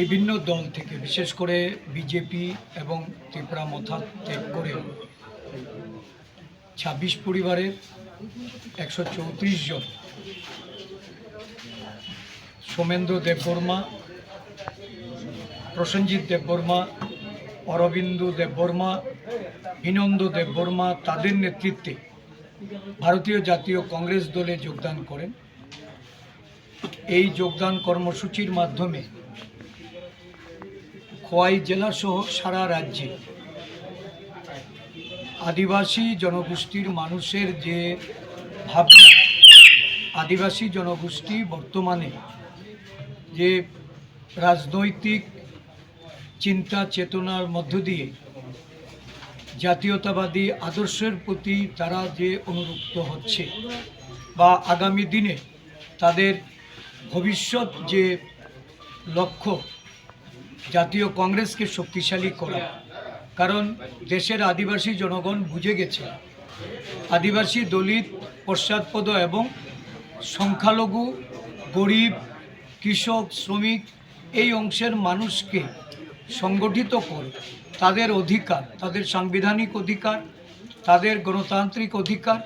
বিভিন্ন দল থেকে, বিশেষ করে বিজেপি এবং ত্রিপুরা মথা ত্যাগ করে ছাব্বিশ পরিবারের একশো চৌত্রিশ জন। সোমেন্দ্র দেববর্মা, প্রসেনজিৎ দেববর্মা, অরবিন্দু দেববর্মা বিনন্দ দেববর্মা তাদের নেতৃত্বে ভারতীয় জাতীয় কংগ্রেস দলে যোগদান করেন। এই যোগদান কর্মসূচির মাধ্যমে খোয়াই জেলাসহ সারা রাজ্যে। আদিবাসী জনগোষ্ঠীর মানুষের যে ভাবনা, আদিবাসী জনগোষ্ঠী বর্তমানে যে রাজনৈতিক চিন্তা চেতনার মধ্য দিয়ে জাতীয়তাবাদী আদর্শের প্রতি তারা যে অনুরুক্ত হচ্ছে বা আগামী দিনে তাদের ভবিষ্যৎ যে লক্ষ্য জাতীয় কংগ্রেসকে শক্তিশালী করা। কারণ দেশের আদিবাসী জনগণ বুঝে গেছে, আদিবাসী দলিত, পশ্চাৎপদ এবং সংখ্যালঘু, গরিব, কৃষক, শ্রমিক এই অংশের মানুষকে সংগঠিত করে। তাদের অধিকার, তাদের সাংবিধানিক অধিকার, তাদের গণতান্ত্রিক অধিকার,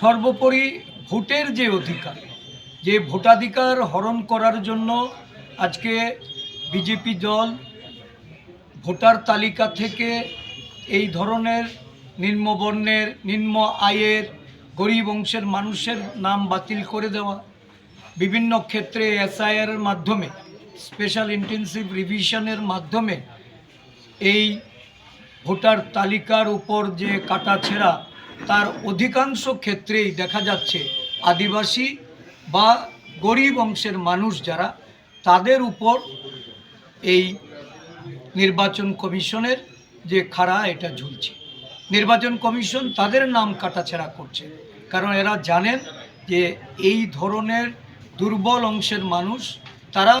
সর্বোপরি ভোটের যে অধিকার, যে ভোটাধিকার হরণ করার জন্য আজকে বিজেপি দল ভোটার তালিকা থেকে এই ধরনের নিম্নবর্ণের নিম্ন আয়ের, গরিব অংশের মানুষের নাম বাতিল করে দেওয়া, বিভিন্ন ক্ষেত্রে এসআইআর মাধ্যমে, স্পেশাল ইন্টেন্সিভ রিভিশনের মাধ্যমে এই ভোটার তালিকার উপর যে কাটাছেঁড়া তার অধিকাংশ ক্ষেত্রেই দেখা যাচ্ছে আদিবাসী বা গরিব অংশের মানুষ যারা, তাদের উপর এই নির্বাচন কমিশনের যে খাড়া, এটা ঝুলছে। নির্বাচন কমিশন তাদের নাম কাটাছেড়া করছে। কারণ এরা জানেন যে এই ধরনের দুর্বল অংশের মানুষ, তারা